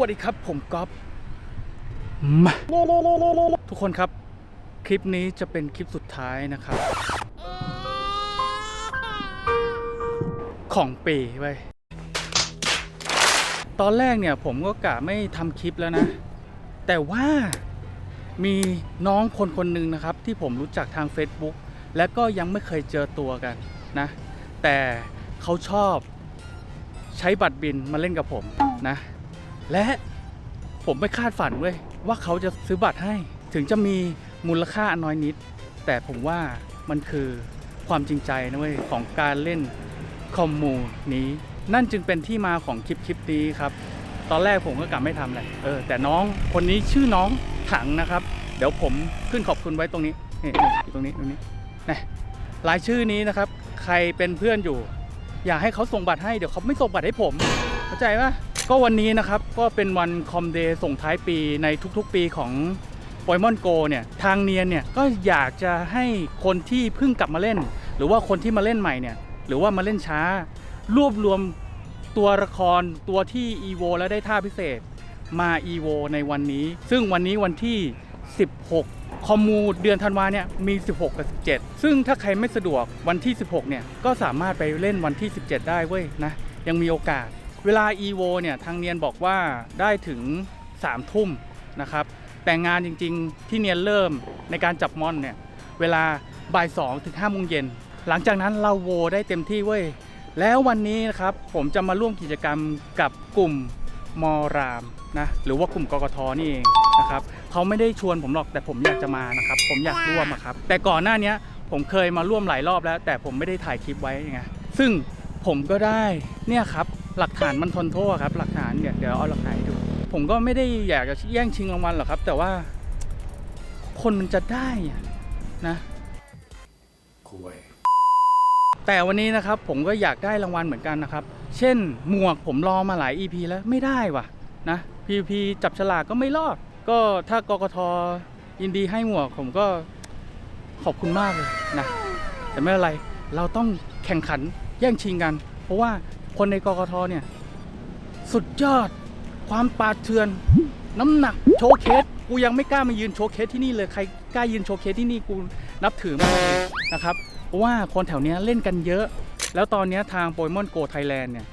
วัสดีครับ ผมก๊อฟมาทุกคนครับ คลิปนี้จะเป็นคลิปสุดท้ายนะครับ ของปีไว้ยตอนแรกเนี่ยผมก็กะไม่ทำคลิปแล้วนะ แต่ว่ามีน้องคนคนหนึ่งนะครับ ที่ผมรู้จักทาง Facebook และก็ยังไม่เคยเจอตัวกันนะ แต่เขาชอบใช้บัตรบินมาเล่นกับผมนะ และผมไม่คาดฝันเว้ยว่าเขาจะซื้อบัตรให้ ถึงจะมีมูลค่าน้อยนิด แต่ผมว่ามันคือความจริงใจนะเว้ยของการเล่นคอมมูนี้ นั่นจึงเป็นที่มาของคลิปคลิปนี้ครับ ตอนแรกผมก็กลับไม่ทำเลยเออแต่น้องคนนี้ชื่อน้องถังนะครับ เดี๋ยวผมขึ้นขอบคุณไว้ตรงนี้นี่ตรงนี้ตรงนี้นะรายชื่อนี้นะครับ ใครเป็นเพื่อนอยู่ อยากให้เขาส่งบัตรให้เดี๋ยวเขาไม่ส่งบัตรให้ผม เข้าใจปะ ก็วันนี้นะครับก็เป็นวันคอมเดย์ส่งท้ายปีในทุกๆปีของโปเกมอนโกเนี่ยทางเนียนเนี่ยก็อยากจะให้คนที่เพิ่งกลับมาเล่น หรือว่าคนที่มาเล่นใหม่เนี่ยหรือว่ามาเล่นช้า รวบรวมตัวละครตัวที่ EVO แล้วได้ท่าพิเศษมา EVO ในวันนี้ ซึ่งวันนี้วันที่ 16 คอมมูเดือนธันวาเนี่ยมี 16 กับ 17 ซึ่งถ้าใครไม่สะดวกวันที่ 16 เนี่ยก็สามารถไปเล่นวันที่ 17 ได้เว้ยนะยังมีโอกาส เวลา EVO เนี่ยทางเนียนบอกว่าได้ถึง3ทุ่มนะครับแต่งานจริงๆที่เนียนเริ่มในการจับมอนเนี่ยเวลาบ่าย2ถึง5โมงเย็นหลังจากนั้นเราโวได้เต็มที่เว้ยแล้ววันนี้นะครับผมจะมาร่วมกิจกรรมกับกลุ่มมอรามนะหรือว่ากลุ่มกกทนี่เองนะครับเขาไม่ได้ชวนผมหรอกแต่ผมอยากจะมานะครับผมอยากร่วมอะครับแต่ก่อนหน้านี้ผมเคยมาร่วมหลายรอบแล้ว แต่ผมไม่ได้ถ่ายคลิปไว้ไงซึ่งผมก็ได้เนี่ยครับ หลักฐานมันทนโทษครับ หลักฐานเนี่ยเดี๋ยวเอาหลักฐานให้ดู ผมก็ไม่ได้อยากจะแย่งชิงรางวัลหรอกครับ แต่ว่า คนมันจะได้อะนะคุยแต่วันนี้นะครับผมก็อยากได้รางวัลเหมือนกันนะครับ เช่น หมวกผมรอมาหลาย EP แล้วไม่ได้ว่ะนะ PVP จับฉลากก็ไม่รอด ก็ถ้ากกทยินดีให้หมวกผมก็ขอบคุณมากเลยนะแต่ไม่เป็นไรเราต้องแข่งขันแย่งชิงกัน เพราะว่า คนในกกทเนี่ย สุดยอด ความปาดเถือน น้ำหนักโชว์เคสกูยังไม่กล้ามายืนโชว์เคสที่นี่เลยใครกล้ายืนโชว์เคสที่นี่กูนับถือมากเลยนะครับเพราะว่าคนแถวเนี้ยเล่นกันเยอะ แล้วตอนเนี้ยทางโปเกมอนโกไทยแลนด์เนี่ย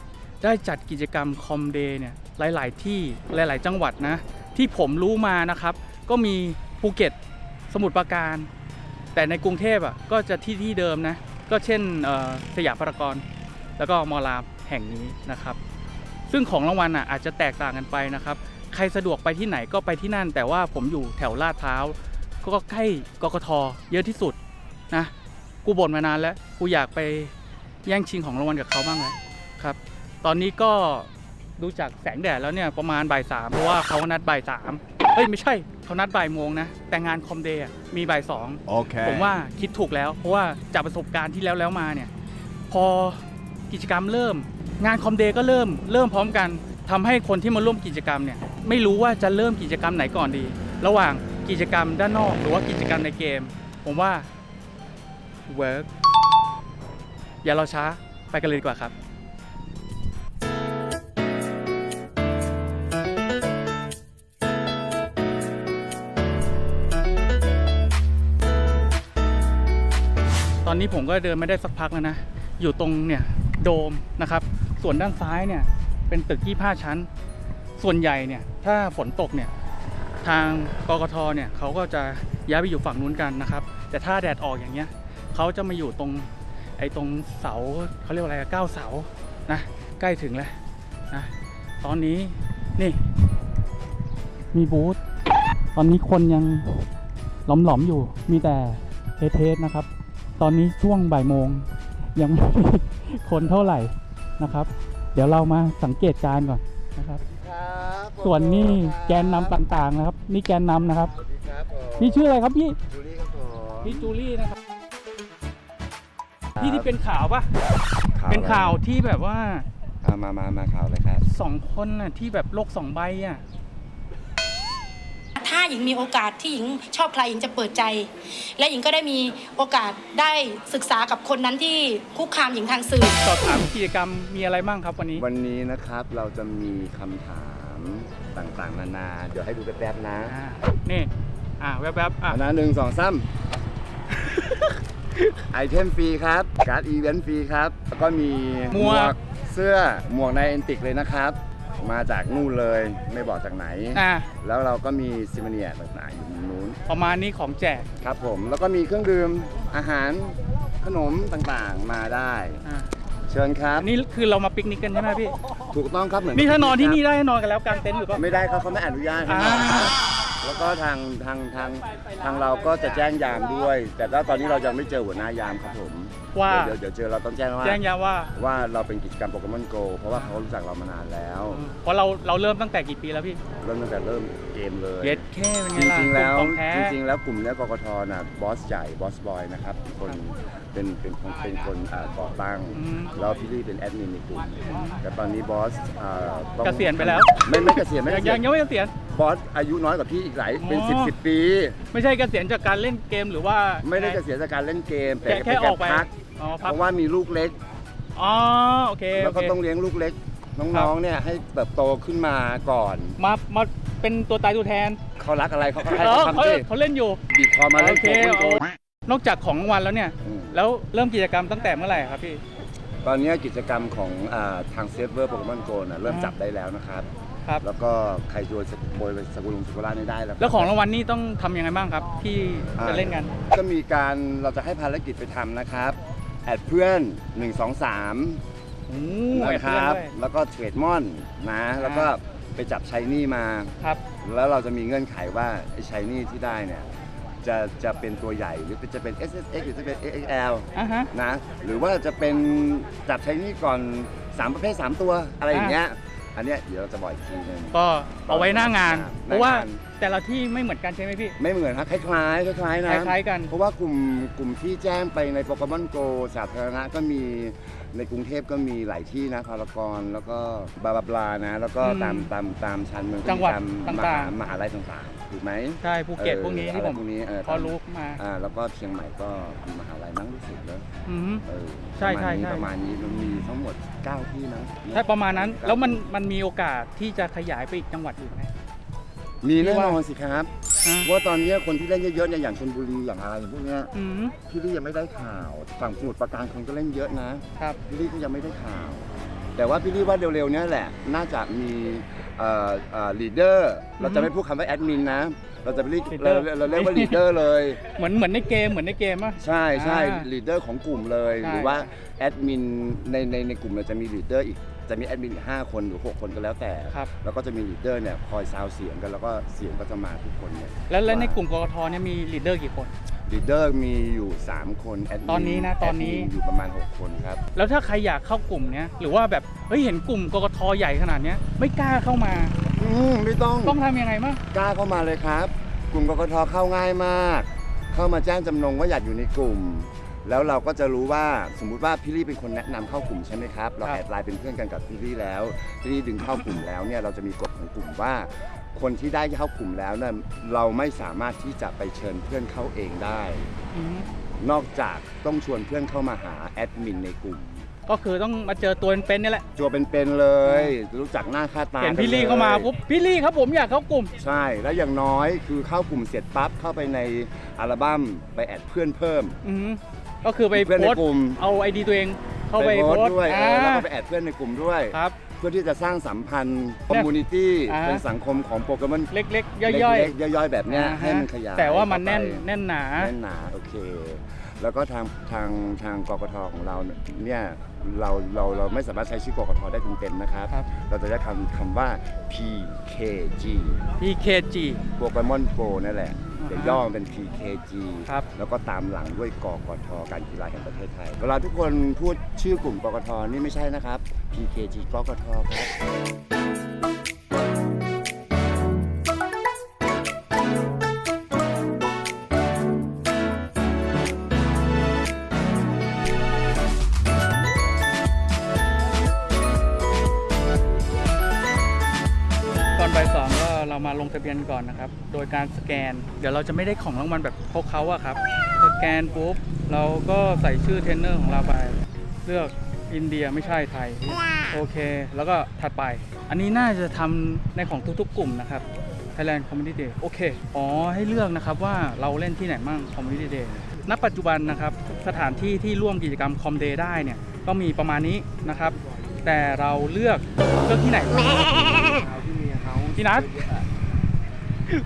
ได้จัดกิจกรรมคอมเดย์เนี่ยหลาย ๆ ที่หลาย ๆ จังหวัดนะ ที่ผมรู้มานะครับ ก็มีภูเก็ตสมุทรปราการ แต่ในกรุงเทพอะก็จะที่ที่เดิมนะ ก็เช่นเอ่อสยามพารากอนแล้วก็มอลาม แห่งนี้นะครับ ซึ่งของรางวัลอะอาจจะแตกต่างกันไปนะครับ ใครสะดวกไปที่ไหนก็ไปที่นั่น แต่ว่าผมอยู่แถวลาดพร้าวก็ใกล้กกทเยอะที่สุดนะกูบ่นมานานแล้วกูอยากไปแย่งชิงของรางวัลกับเขาบ้างแล้วครับ ตอนนี้ก็ดูจากแสงแดดแล้วเนี่ยประมาณบ่ายสามเพราะว่าเขานัดบ่ายสามเอ้ยไม่ใช่เขานัดบ่ายโมงนะ แต่งานคอมเดย์อะมีบ่ายสองโอเคผมว่าคิดถูกแล้ว เพราะว่าจากประสบการณ์ที่แล้วแล้วมาเนี่ย พอกิจกรรมเริ่ม งานคอมเดย์ก็เริ่มเริ่มพร้อมกันทำให้คนที่มาร่วมกิจกรรมเนี่ยไม่รู้ว่าจะเริ่มกิจกรรมไหนก่อนดี ระหว่างกิจกรรมด้านนอก หรือว่ากิจกรรมในเกม ผมว่าเวิร์กอย่ารอช้าไปกันเลยดีกว่าครับตอนนี้ผมก็เดินไม่ได้สักพักแล้วนะ อยู่ตรงเนี่ย โดมนะครับ ส่วนด้านซ้ายเนี่ยเป็นตึกที่ผ้าชั้น ส่วนใหญ่เนี่ยถ้าฝนตกเนี่ยทางกกทเนี่ยเขาก็จะย้ายไปอยู่ฝั่งนู้นกันนะครับ แต่ถ้าแดดออกอย่างเงี้ยเขาจะมาอยู่ตรงไอ้ตรงเสาเขาเรียกว่าอะไรก้าวเสานะใกล้ถึงแล้วนะตอนนี้นี่ มีบูธตอนนี้คนยังหลอมๆอยู่มีแต่เทสนะครับ ตอนนี้ช่วงบ่ายโมง ยังไม่มีคนเท่าไหร่นะครับ เดี๋ยวเรามาสังเกตการณ์ก่อนนะครับ ครับส่วนนี่แกนนำต่างๆนะครับ นี่แกนนำนะครับ สวัสดีครับผมพี่ชื่ออะไรครับพี่ จูลี่ครับผมพี่จูลี่นะครับ พี่ที่เป็นข่าวปะข่าวเป็นข่าวที่แบบว่าอ่ามามามาข่าวเลยครับสองคนน่ะที่แบบโลกสองใบอะ ถ้าหญิงมีโอกาสที่หญิงชอบใครหญิงจะเปิดใจ และหญิงก็ได้มีโอกาสได้ศึกษากับคนนั้นที่คุกคามหญิงทางสื่อ สอบถามกิจกรรมมีอะไรบ้างครับวันนี้ วันนี้นะครับเราจะมีคำถามต่างๆ นานา เดี๋ยวให้ดูแป๊บๆนะอ่านี่ อ่าแวบๆอะอันนั้นหนึ่งสองสามไอเทมฟรีครับ การ์ดอีเวนต์ฟรีครับ แล้วก็มีหมวกเสื้อหมวกในเอนติกเลยนะครับ มาจากนู่นเลยไม่บอกจากไหน อ่าแล้วเราก็มีซิมเนียต่างๆอยู่มุมนู้นประมาณนี้ของแจกครับผมแล้วก็มีเครื่องดื่มอาหารขนมต่างๆมาได้ อ่าเชิญครับอันนี้คือเรามาปิกนิกกันใช่ไหมพี่ ถูกต้องครับเหมือนนี่ถ้านอนที่นี่ได้นอนกันแล้วกางเต็นท์หรือเปล่าไม่ได้ครับเขาไม่อนุญาตครับอ่า แล้วก็ทางทางทางทางเราก็จะแจ้งยามด้วย แต่ว่าตอนนี้เรายังไม่เจอหัวหน้ายามครับผมว่า เดี๋ยวเดี๋ยวเจอเราต้องแจ้งว่าแจ้งยามว่าว่าเราเป็นกิจกรรมโปเกมอนโกเพราะว่าเขารู้จักเรามานานแล้วเพราะเราเราเริ่มตั้งแต่กี่ปีแล้วพี่เริ่มตั้งแต่เริ่มเกมเลยเย็ดแค่เป็นจไงล่ะริงๆแล้วของแท้จริงๆแล้วกลุ่มเนี้ยกกทน่ะบอสใหญ่บอสบอยนะครับคน เป็นเป็นคนเป็นคนอ่าก่อตั้งอืมแล้วพี่ลี่เป็นแอดมินในกลุ่มแต่ตอนนี้บอสอ่าต้องเกษียณไปแล้ว ไม่ไม่เกษียณไม่ยัเกงษียัยงณยังไม่เกษียณ บอสอายุน้อยกว่าพี่อีกหลายเป็นอ๋อ สิบสิบปี ไม่ใช่เกษียณจากการเล่นเกมหรือว่าไม่ได้เกษียณจากการเล่นเกม แต่แค่แค่เป็นออกไปพักอ๋อเพพักราะว่ามีลูกเล็ก อ๋อโอเคแล้วโอก็เค ต้องเลี้ยงลูกเล็ก ครัน้อบงๆเนี่ยให้เติบโตขึ้นมาก่อน มามาเป็นตัวตายตัวแทนเขารักอะไรเขาก็ให้เออเขาเขาทำสิเขาเล่นอยู่ บีบคอมาเล่นโอเค โกงโอ้ นอกจากของรางวัลแล้วเนี่ย อืม แล้วเริ่มกิจกรรมตั้งแต่เมื่อไหร่ครับพี่ ตอนนี้กิจกรรมของอาทางเซฟเวอร์โปเกมอนโกนะเริ่มอ่าจับได้แล้วนะครับ ครับ แล้วก็ใครโดยโบยสกุลุงสกุล่านี่ได้แล้วครับ แล้วของรางวัลนี่ต้องทำยังไงบ้างครับ ที่อ่าจะเล่นกัน ก็มีการเราจะให้ภารกิจไปทำนะครับ แอดเพื่อน 1 2 3โอ้นะคเพื่อนรับด้วย แล้วก็เทรดมอนนะ แล้วก็ไปจับชายนี่มา ครับ แล้วเราจะมีเงื่อนไขว่าไอ้ชายนี่ที่ได้เนี่ย จะจะเป็นตัวใหญ่หรือจะเป็น S S X หรือจะเป็น X X L อะฮะ นะหรือว่าจะเป็นจับชายนี่ก่อน 3 ประเภท 3 ตัวอะไรอย่างเงี้ยอันเนี้ยเดี๋ยวเราจะบอกอีกทีหนึง ก็เอาไว้หน้างาน หน้างาน เพราะว่าแต่ละที่ไม่เหมือนกันใช่ไหมพี่ ไม่เหมือนครับคล้ายๆคล้ายๆคนะ ล้ายๆกัน เพราะว่ากลุ่มกลุ่มที่แจ้งไปในโปเกมอนโกสาธารณะก็มีในกรุงเทพก็มีหลายที่นะพารากอนแล้วก็บลาบลาบลานะ แล้วก็อืมตามตามตามชานเมืองก็มีจังหวัดตามมต่าหางๆ มหาลัยต่างๆ ถูกไหมใช่ภูเก็ตออพวกนี้ที่อะไรผมพวกนี้เออพอรู้มาอ่าแล้วก็เชียงใหม่ก็มีมหาลัยมั้งรู้สึกแล้วอืม เออใช่ใช่ประมาณนี้ใช่ ประมาณนี้มันมีทั้งหมด9ที่นะใช่ประมาณนั้นเก้าแล้วมันที่มันมีโอกาสที่จะขยายไปอีกจังหวัดอื่นไหม มีแน่นอนสิครับอะ ว่าตอนนี้คนที่เล่นเยอะๆเนี่ยอย่างชลบุรีอย่างอะไรอย่างพวกเนี้ยอืมพี่ลี่ยังไม่ได้ข่าวฝั่งสมุทรปราการคนก็เล่นเยอะนะครับ พี่ลี่ก็ยังไม่ได้ข่าว แต่ว่าพี่ลี่ว่าเร็วๆเนี้ยแหละน่าจะมีเอ่อเอ่อ ลีดเดอร์เราจะไม่พูดคำว่าแอดมินนะ เราจะเรียกเรา leader เราเรียกว่าลีดเดอร์เลย เหมือนเหมือนในเกมเหมือนในเกมอะ ใช่ใช่อ่าลีดเดอร์ของกลุ่มเลย ใช่ หรือว่าแอดมินในในในกลุ่มเราจะมีลีดเดอร์อีก จะมีแอดมินอีกห้าคนหรือหกคนก็แล้วแต่ ครับ แล้วก็จะมีลีดเดอร์เนี่ยคอยซาวเสียงกัน แล้วก็เสียงก็จะมาทุกคนเนี่ยแล้วแล้วในกลุ่มกกทเนี่ยมีลีดเดอร์กี่คน ลีดเดอร์มีอยู่ 3 คนแอดมิตอนนี้นะตอนนี้ แดมิอยู่ประมาณ 6 คนครับ แล้วถ้าใครอยากเข้ากลุ่มเนี้ยหรือว่าแบบเฮ้ยเห็นกลุ่มกกทใหญ่ขนาดเนี้ยไม่กล้าเข้ามา อืมไม่ต้อง ต้องทำยังไงบ้าง กล้าเข้ามาเลยครับ กลุ่มกกทเข้าง่ายมาก เข้ามาแจ้งจำนงว่าอยากอยู่ในกลุ่ม แล้วเราก็จะรู้ว่าสมมุติว่าพี่ลี่เป็นคนแนะนำเข้ากลุ่มใช่ไหมครับ เราครับ แอดไลน์เป็นเพื่อนกันกับพี่ลี่แล้วพี่ลี่ดึงเข้ากลุ่มแล้วเนี่ยเราจะมีกฎของกลุ่มว่า คนที่ได้เข้ากลุ่มแล้วเนี่ยเราไม่สามารถที่จะไปเชิญเพื่อนเข้าเองได้ อืมนอกจากต้องชวนเพื่อนเข้ามาหาแอดมินในกลุ่มก็คือต้องมาเจอตัวเป็นๆเนี่ยแหละจัวเป็นๆเลย รู้จักหน้าค่าตาเห็นกัพี่ลี่ลยเข้ามาปุ๊บพี่ลี่ครับผมอยากเข้ากลุ่ม ใช่แล้วอย่างน้อยคือเข้ากลุ่มเสร็จปั๊บเข้าไปในอัลบั้มไปแอดเพื่อนเพิ่ม อืม ก็คือไปเพื่อนโพในสต์กลุ่มเอาไอดีตัวเองเข้าไปโพโพสสต์ต์ด้วยเออ่า อแล้วก็ไปแอดเพื่อนในกลุ่มด้วย ครับ เพื่อที่จะสร้างสัมพันธ์คอมมูนิตี้อ่า เป็นสังคมของโปเกมอนเล็กๆ ย่อยเล็กๆย่อยๆ แบบๆเนี้ยอ่าให้ฮะมันขยายแต่ว่ามันแน่นเข้ไป แน่นหนา แน่นหนาโอเค แล้วก็ทางทางทางกกทของเราเนี่ยเราเราเราไม่สามารถใช้ชื่อกกทได้เต็มๆนะครับ ครับ เราจะใช้คำคำว่า PKG PKG โปเกมอนโกนั่นแหละ อ่าฮะเดี๋ยวย่อมันเป็น PKG ครับ แล้วก็ตามหลังด้วยกกทการกีฬาแห่งประเทศไทย เวลาทุกคนพูดชื่อกลุ่มกกทนี่ไม่ใช่นะครับ PKG กกทครับ ลงทะเบียนก่อนนะครับ โดยการสแกน เดี๋ยวเราจะไม่ได้ของรางวัลแบบพวกเขาอะครับ สแกนปุ๊บเราก็ใส่ชื่อเทรนเนอร์ของเราไป เลือกอินเดียไม่ใช่ไทย โอเค แล้วก็ถัดไป อันนี้น่าจะทำในของทุกๆ กลุ่มนะครับ Thailand Community Day โอเค อ๋อ ให้เลือกนะครับว่าเราเล่นที่ไหนมั่ง Community Day ณ ปัจจุบันนะครับ สถานที่ที่ร่วมกิจกรรม Com Day ได้เนี่ย ก็มีประมาณนี้นะครับ แต่เราเลือกเลือกที่ไหนพี่นัท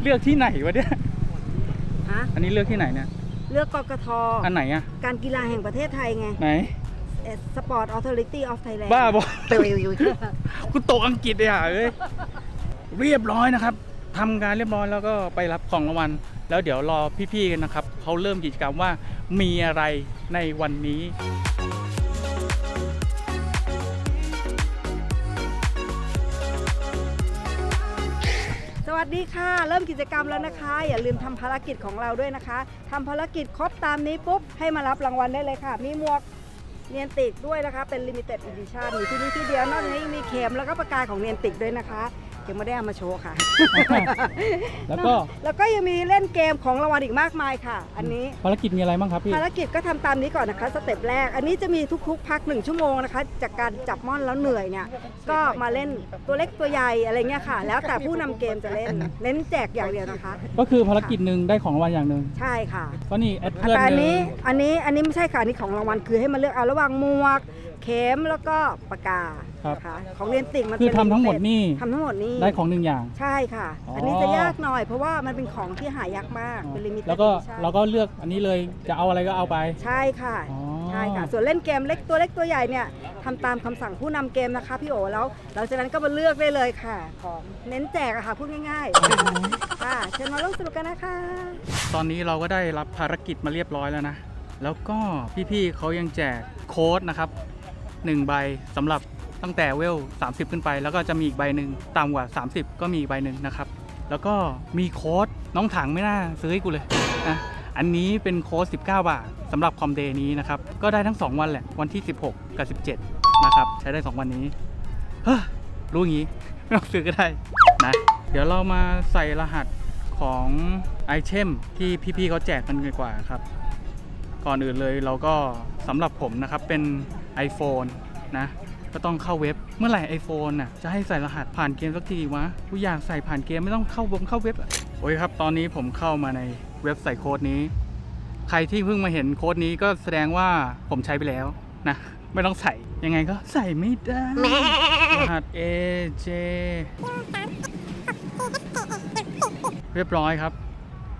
เลือกที่ไหนวะเนี่ยฮะอันนี้เลือกที่ไหนเนี่ยเลือกกกทอันไหนอะการกีฬาแห่งประเทศไทยไงไหนสปอร์ตออ t h o r i t y of Thailand บ้าบอเตยกูตกอังกฤษเลยอะเอ้ยเรียบร้อยนะครับทำการเรียบร้อยแล้วก็ไปรับของรางวัล แล้วเดี๋ยวรอพี่ๆกันนะครับเขาเริ่มกิจกรรมว่ามีอะไรในวันนี้ วัสดีค่ะ เริ่มกิจกรรมแล้วนะคะ อย่าลืมทำภารกิจของเราด้วยนะคะทำภารกิจครบตามนี้ปุ๊บ ให้มารับรางวัลได้เลยค่ะ มีหมวกเนียนติกด้วยนะคะ เป็น limited edition อยู่ที่นี่ที่เดียวนอกจากนี้ยังมีเข็มแล้วก็ประกาศของเนียนติกด้วยนะคะ เข็มไม่ได้เอามาโชว์ค่ะ แล้วก็ แล้วก็ยังมีเล่นเกมของรางวัลอีกมากมายค่ะ อันนี้ ภารกิจมีอะไรบ้างครับพี่ ภารกิจก็ทำตามนี้ก่อนนะคะ สเต็ปแรก อันนี้จะมีทุกๆ พักหนึ่งชั่วโมงนะคะ จากการจับม่อนแล้วเหนื่อยเนี่ย ก็มาเล่นตัวเล็กตัวใหญ่อะไรเงี้ยค่ะ แล้วแต่ผู้นำเกมจะเล่นเล่นแจกอย่างเดียวนะคะ ก็คือภารกิจหนึ่งได้ของรางวัลอย่างหนึ่งใช่ค่ะ ก็นี่แอดเพื่อนแต่อันหนึ่นี้ งอันนี้ อันนี้ไม่ใช่ค่ะ อันนี้ของรางวัลคือให้มาเลือกเอาระหว่างหมวก เข็มแล้วก็ปากกา นะคะของเรียนติ่งมันคือเป็นทำทั้งหมดนี่ ทำทั้งหมดนี่ได้ของหนึ่งอย่าง ใช่ค่ะ อ๋ออั อันนี้จะยากหน่อย เพราะว่ามันเป็นของที่หายากมากเป็นลิมิเต็ดแล้วก็เราก็เลือกอันนี้เลยจะเอาอะไรก็เอาไป ใช่ค่ะ อ๋อ ใช่ค่ะ ส่วนเล่นเกมเล็กตัวเล็กตัวใหญ่เนี่ยทำตามคำสั่งผู้นำเกมนะคะพี่โอแล้วหลังจากนั้นก็มาเลือกได้เลยค่ะ ของเน้นแจกอะค่ะพูดง่ายๆค่ะเชิญมาร่วมสนุกกันนะคะ ตอนนี้เราก็ได้รับภารกิจมาเรียบร้อยแล้วนะ แล้วก็พี่ๆเขายังแจกโค้ดนะครับ 1 ใบสำหรับ ตั้งแต่เวล 30 ขึ้นไป แล้วก็จะมีอีกใบหนึ่งต่ำกว่า 30 ก็มีอีกใบหนึ่งนะครับ แล้วก็มีโค้ดน้องถังไม่น่าซื้อให้กูเลยนะอันนี้เป็นโค้ด19 บาทสำหรับคอมเดย์นี้นะครับ ก็ได้ทั้ง 2 วันแหละ วันที่ 16 กับ 17 นะครับ ใช้ได้ 2 วันนี้ เฮ้อรู้อย่างนี้ ไม่ต้องซื้อก็ได้นะ เดี๋ยวเรามาใส่รหัสของไอเทมที่พี่ๆเขาแจกกันดีกว่าครับ ก่อนอื่นเลยเราก็สำหรับผมนะครับเป็น iPhone นะ ก็ต้องเข้าเว็บ เมื่อไหร่ iPhone น่ะจะให้ใส่รหัสผ่านเกมสักทีวะกูอยากใส่ผ่านเกมไม่ต้องเข้าวงเข้าเว็บโอ้ยครับ ตอนนี้ผมเข้ามาในเว็บใส่โค้ดนี้ ใครที่เพิ่งมาเห็นโค้ดนี้ก็แสดงว่าผมใช้ไปแล้วนะไม่ต้องใส่ยังไงก็ใส่ไม่ได้รหัส AJ เรียบร้อยครับ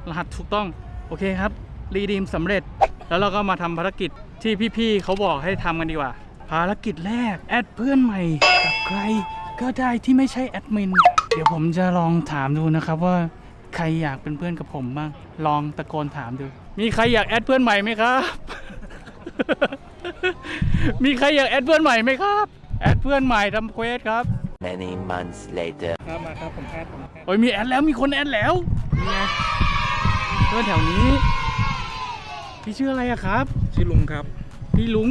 รหัสถูกต้องโอเคครับ รีดีมสำเร็จ แล้วเราก็มาทำภารกิจที่พี่ๆเขาบอกให้ทำกันดีกว่า ภารกิจแรก แอดเพื่อนใหม่กับใครก็ได้ที่ไม่ใช่แอดมิน เดี๋ยวผมจะลองถามดูนะครับว่าใครอยากเป็นเพื่อนกับผมบ้าง ลองตะโกนถามดู มีใครอยากแอดเพื่อนใหม่ไหมครับ มีใครอยากแอดเพื่อนใหม่ไหมครับ แอดเพื่อนใหม่ทำเควสครับ Many months later. ครับมาครับผมแอดผมแอดโอ้ยมีแอดแล้วมีคนแอดแล้วนี่ไงเพื่อนแถวนี้ พี่ชื่ออะไรอะครับ ชื่อลุงครับ พี่ลุง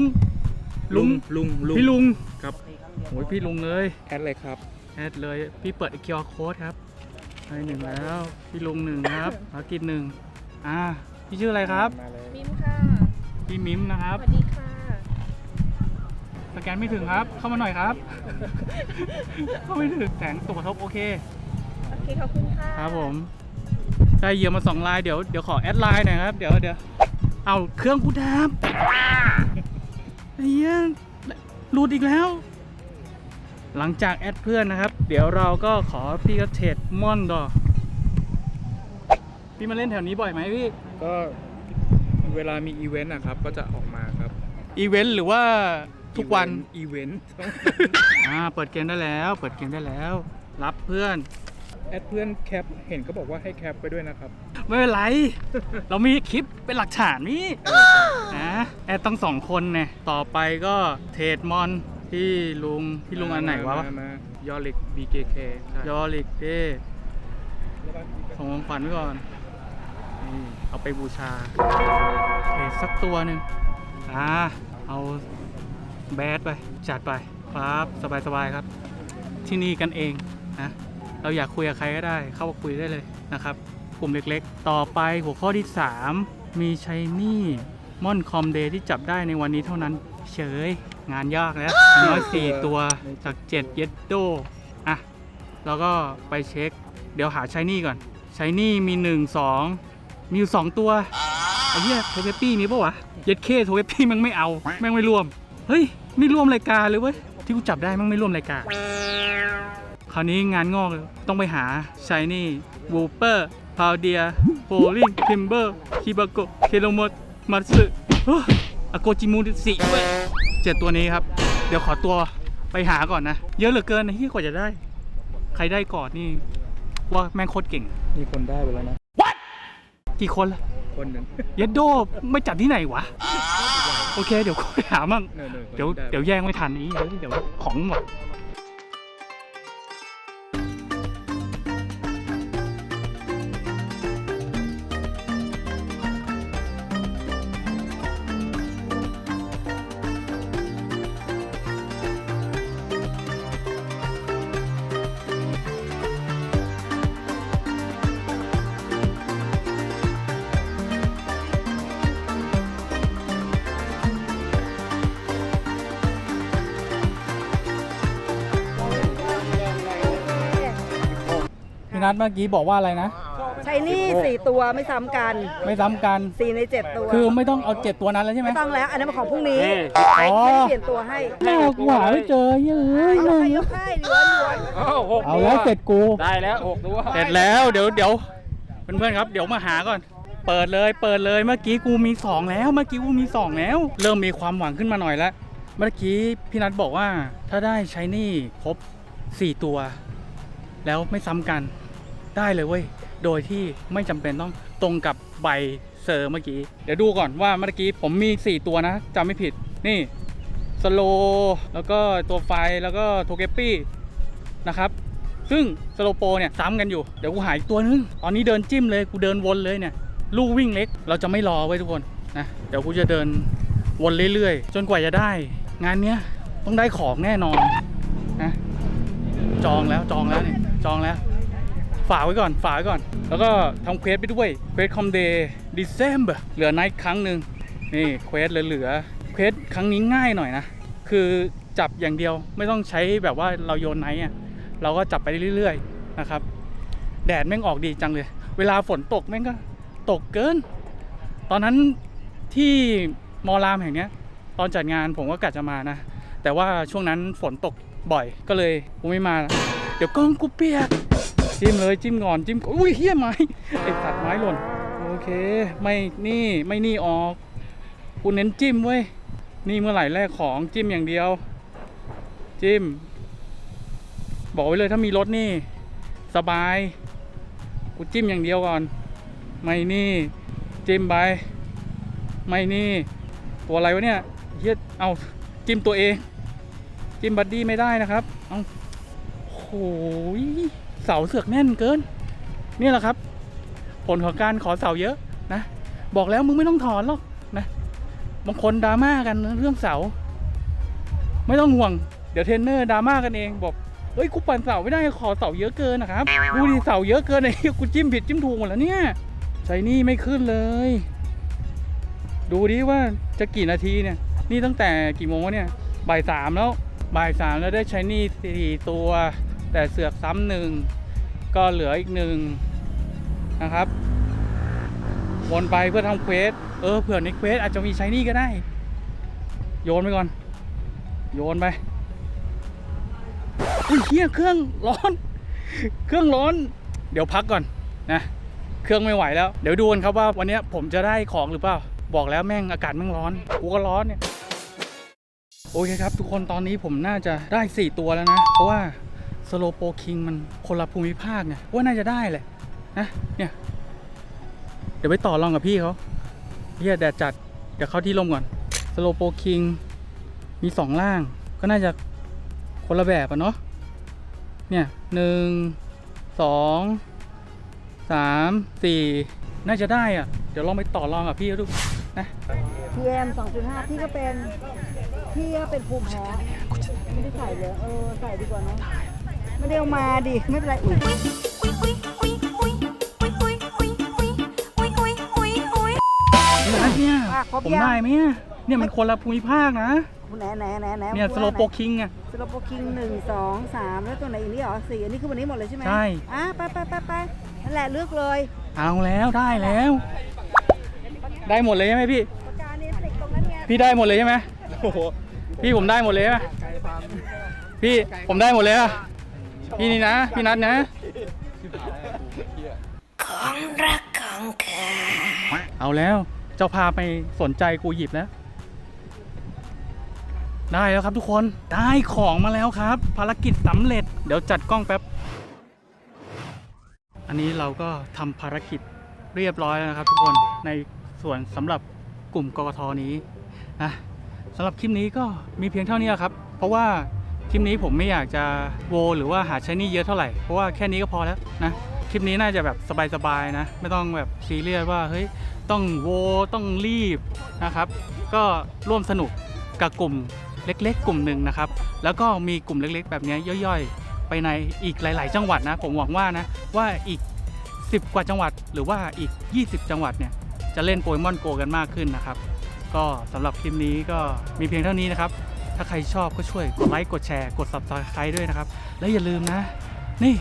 ลุงลุงลุงพี่ลุงครับโอ้ยพี่ลุงเลยแอดเลยครับแอดเลยพี่เปิดคิวอาร์โค้ดครับให้หนึ่งแล้ว พี่ลุงหนึ่งครับภารกิจหนึ่งอ่าพี่ชื่ออะไรครับมาเลยมิมค่ะพี่มิมนะครับสวัสดีค่ะสแกนไม่ถึงครับ เข้ามาหน่อยครับ เข้าไม่ถึงแสงตกกระทบโอเคโอเคขอบคุณค่ะครับผมได้เหยื่อมาสองลายเดี๋ยวเดี๋ยวขอแอดไลน์หน่อยครับ เดี๋ยวเดี๋ยวเอาเครื่องกูดับ ไอ้เหี้ยหลุดอีกแล้ว หลังจากแอดเพื่อนนะครับ เดี๋ยวเราก็ขอพี่ก็เทรดมอนดอพี่มาเล่นแถวนี้บ่อยไหมพี่ ก็เวลามีอีเวนต์นะครับ ก็จะออกมาครับอีเวนต์หรือว่าทุกวัน อีเวนต์ อ่า เปิดเกมได้แล้ว เปิดเกมได้แล้ว รับเพื่อน แอดเพื่อนแคปเห็นก็บอกว่าให้แคปไปด้วยนะครับ ไม่เป็นไร เรามีคลิปเป็นหลักฐานนี่นะแอดตั้งสองคนเนี่ยต่อไปก็เทรดมอนพี่ลุงพี่ลุงอันไหนวะมามายอริก BKK ใช่ยอริกเด้ส่งของขวัญไว้ก่อนนี่เอาไปบูชาเทรดสักตัวหนึ่งอ่าเอาแบดไปจัดไปครับสบายๆครับ ที่นี่กันเองนะ เราอยากคุยกับใครก็ได้เข้ามาคุยได้เลยนะครับกลุ่มเล็กๆ ต่อไปหัวข้อที่ 3 มีชัยนี่ม่อนคอมเดย์ที่จับได้ในวันนี้เท่านั้น เฉยงานยากแล้วอย่างน้อย4ตัวจาก 7 เยดโดอะแล้วก็ไปเช็ค เดี๋ยวหาใช้นี่ก่อนใช้นี่มีหนึ่งสองมีอยู่สองตัวไอ้เหี้ยโทเกปี้มีปะวะเย็ดเคโทเกปี้มันไม่เอา แม่งไม่รวม เฮ้ย ไม่รวมรายการเลยเว้ย ที่กูจับได้แม่งไม่รวมรายการ ราวนี้งานงอกเลยต้องไปหาชายนี่วูเปอร์พาวเดียโพลิงคิมเบอร์คิบาโกเคโรโมดมัตสึอาโกจิมูสิเว้ยเจ็ดตัวนี้ครับ เดี๋ยวขอตัวไปหาก่อนนะ เยอะเหลือเกินนะที่กว่าจะได้ ใครได้ก่อนนี่ ว่าแม่งโคตรเก่ง มีคนได้ไปแล้วนะกี่คนละคนหนึ่งเยัดโดไม่จัดที่ไหนวะ โอเค เดี๋ยวกูไปหามั่งเออๆคนเดี๋ยวไเดี๋ยวแย่งไม่ทันนี้เดี๋ยวเดี๋ยวของหมด นัทเมื่อกี้บอกว่าอะไรนะ ใช้นี่สี่ตัวไม่ซ้ำกันไม่ซ้ำกัน สี่ในเจ็ดตัวคือไม่ต้องเอาเจ็ดตัวนั้นแล้วใช่ไหมไม่ต้องแล้ว อันนั้นเป็นของพรุ่งนี้อ๋อไม่ได้เปลี่ยนตัวให้แม่กูหาไม่เจอเฮ้ยเอามึงใครยกให้ล้วนล้วนเอาแล้วเสร็จกู ได้แล้วหกตัวเสร็จแล้วเดี๋ยวเดี๋ยวเพื่อนๆครับเดี๋ยวมาหาก่อน เปิดเลยเปิดเลยเมื่อกี้กูมีสองแล้วเมื่อกี้กูมีสองแล้ว เริ่มมีความหวังขึ้นมาหน่อยแล้วเมื่อกี้พี่นัทบอกว่าถ้าได้ใช้หนี่ครบสี่ตัว แล้วไม่ซ้ำกัน ได้เลยเว้ย โดยที่ไม่จำเป็นต้องตรงกับใบเซอร์เมื่อกี้ เดี๋ยวดูก่อนว่าเมื่อกี้ผมมี 4 ตัวนะจำไม่ผิด นี่สโลแล้วก็ตัวไฟแล้วก็โทเกปปี้นะครับ ซึ่งสโลโปเนี่ยซ้ำกันอยู่ เดี๋ยวกูหาอีกตัวนึง ตอนนี้เดินจิ้มเลย กูเดินวนเลยเนี่ย ลูกวิ่งเล็ก เราจะไม่รอไว้ทุกคนนะ เดี๋ยวกูจะเดินวนเรื่อยๆ จนกว่าจะได้ งานเนี้ยต้องได้ของแน่นอนนะ จองแล้วจองแล้วเนี่ยจองแล้ว ฝากไว้ก่อน ฝากไว้ก่อน แล้วก็ทำเควสไปด้วย เควสคอมเดย์ดิเซมเบอร์เหลือไนท์ครั้งหนึ่งนี่เควสเหลือๆเควสครั้งนี้ง่ายหน่อยนะ คือจับอย่างเดียวไม่ต้องใช้แบบว่าเราโยนไนท์อะเราก็จับไปเรื่อยๆนะครับ แดดแม่งออกดีจังเลย เวลาฝนตกแม่งก็ตกเกิน ตอนนั้นที่มอรามแห่งเนี้ย ตอนจัดงานผมก็กะจะมานะ แต่ว่าช่วงนั้นฝนตกบ่อยก็เลยกูไม่มา เดี๋ยวกล้องกูเปียก จิ้มเลยจิ้มงอนจิ้มอุ้ยเฮี้ยไม้ไอสัตว์ไม้หล่นโอเค ไม่นี่ไม่นี่ออกกูเน้นจิ้มเว้ยนี่เมื่อไหร่แรกของจิ้มอย่างเดียว จิ้ม บอกไว้เลยถ้ามีรถนี่ สบาย กูจิ้มอย่างเดียวก่อน ไม่นี่ จิ้มไปไม่นี่ ตัวอะไรวะเนี่ยเฮียเอาจิ้มตัวเอง จิ้มบัดดี้ไม่ได้นะครับ เอาโหย เสาเสือกแน่นเกิน นี่แหละครับ ผลของการขอเสาเยอะนะบอกแล้วมึงไม่ต้องถอนหรอกนะบางคนดราม่ากันเรื่องเสา ไม่ต้องห่วง เดี๋ยวเทรนเนอร์ดราม่ากันเองบอกเฮ้ยกูปั่นเสาไม่ได้ขอเสาเยอะเกินนะครับดูดิเสาเยอะเกินไอ้เหี้ยกูจิ้มผิดจิ้มถูกหมดแล้วเนี่ยใช้นี่ไม่ขึ้นเลย ดูดิว่าจะกี่นาทีเนี่ย นี่ตั้งแต่กี่โมงเนี่ยบ่ายสามแล้วบ่ายสามแล้วได้ใช้นี่สี่ตัว แต่เสือกซ้ำหนึ่ง ก็เหลืออีกหนึ่งนะครับ วนไปเพื่อทำเควส เออเผื่อในเควสอาจจะมีใช้นี่ก็ได้ โยนไปก่อน โยนไปอุ้ยเฮียเครื่องร้อน เครื่องร้อน เดี๋ยวพักก่อนนะ เครื่องไม่ไหวแล้ว เดี๋ยวดูกันครับว่าวันนี้ผมจะได้ของหรือเปล่า บอกแล้วแม่งอากาศแม่งร้อน กูก็ร้อนเนี่ย โอเคครับ ทุกคนตอนนี้ผมน่าจะได้ 4 ตัวแล้วนะ เพราะว่า สโลโปคิงมันคนละภูมิภาคเนี่ยว่าน่าจะได้แหละนะเนี่ย เดี๋ยวไปต่อรองกับพี่เขาเฮียแดดจัด เดี๋ยวเข้าที่ลมก่อนสโลโปคิงมีสองล่าง ก็น่าจะคนละแบบอะเนาะเนี่ยหนึ่งสองสามสี่น่าจะได้อะเดี๋ยวลองไปต่อรองกับพี่เขาดูนะ PM 2.5พี่ก็เป็น พี่ก็เป็นภูมิแพ้ไม่ได้ใส่เลยเออ ใส่ดีกว่าเนอะ ไม่ได้เอามาดิ ไม่เป็นไรอุ้ยพี่นัทเนี่ยอะครบผมยังได้ไหมอะเนี่ยมันคนละภูมิภาคนะไหนไหนไหนไหนเนี่ยสโลโปคิงอะสโลโปคิงหนึ่งสองสามแล้วตัวไหนอีกนี่เหรอสี่อันนี้คือวันนี้หมดเลยใช่ไหมใช่ อะไปไปไปไปนั่นแหละเลือกเลยเอาแล้วได้แล้ว ได้หมดเลยใช่ไหมพี่ ปากกาเนติกตรงนั้นไงพี่ได้หมดเลยใช่ไหมพี่ผมได้หมดเลยใช่ไหมพี่ผมได้หมดเลยอะ พี่นี่นะ พี่นัทนะเอาแล้ว เจ้าพาไปสนใจกูหยิบแล้ว ได้แล้วครับทุกคน ได้ของมาแล้วครับ ภารกิจสำเร็จ เดี๋ยวจัดกล้องแป๊บ อันนี้เราก็ทำภารกิจเรียบร้อยแล้วนะครับทุกคน ในส่วนสำหรับกลุ่มกกทนี้นะสำหรับคลิปนี้ก็มีเพียงเท่านี้ครับ เพราะว่าค ลิปนี้ผมไม่อยากจะโวหรือว่าหาใช้นี่เยอะเท่าไหร่ เพราะว่าแค่นี้ก็พอแล้วนะ คลิปนี้น่าจะแบบสบายๆนะ ไม่ต้องแบบซีเรียสว่าเฮ้ยต้องโวต้องรีบนะครับ ก็ร่วมสนุกกับกลุ่มเล็ก ๆ กลุ่มหนึ่งนะครับ แล้วก็มีกลุ่มเล็กๆ แบบนี้ย่อยๆ ไปในอีกหลาย ๆ จังหวัดนะ ผมหวังว่านะว่าอีก 10 กว่าจังหวัด หรือว่าอีก 20 จังหวัดเนี่ยจะเล่นโปเกมอนโกกันมากขึ้นนะครับ ก็สำหรับคลิปนี้ก็มีเพียงเท่านี้นะครับ ถ้าใครชอบก็ช่วยกดไลค์กดแชร์กด subscribe ด้วยนะครับ และอย่าลืมนะ นี่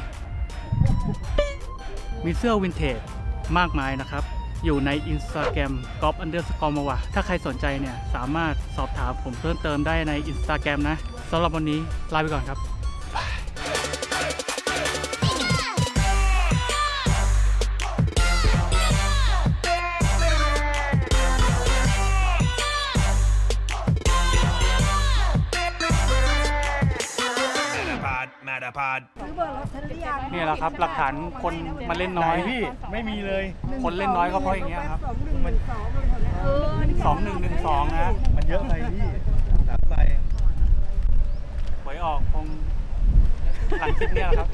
มีเสื้อวินเทจมากมายนะครับ อยู่ใน Instagram g o p underscore มาวะถ้าใครสนใจเนี่ย สามารถสอบถามผมเพิ่มเติมได้ใน Instagram นะสำหรับวันนี้ลาไปก่อนครับ แหละครับ หลักฐานคนมาเล่นน้อย พี่ไม่มีเลย คนเล่นน้อยก็เพราะอย่างเงี้ยครับสองหนึ่งหนึ่งสองเลยแถวเนี้ยเออนี่สองหนึ่งหนึ่งสองนะมันเยอะไปพี่สามใบหวยออกคงหลังคลิปเนี้ยแหละครับ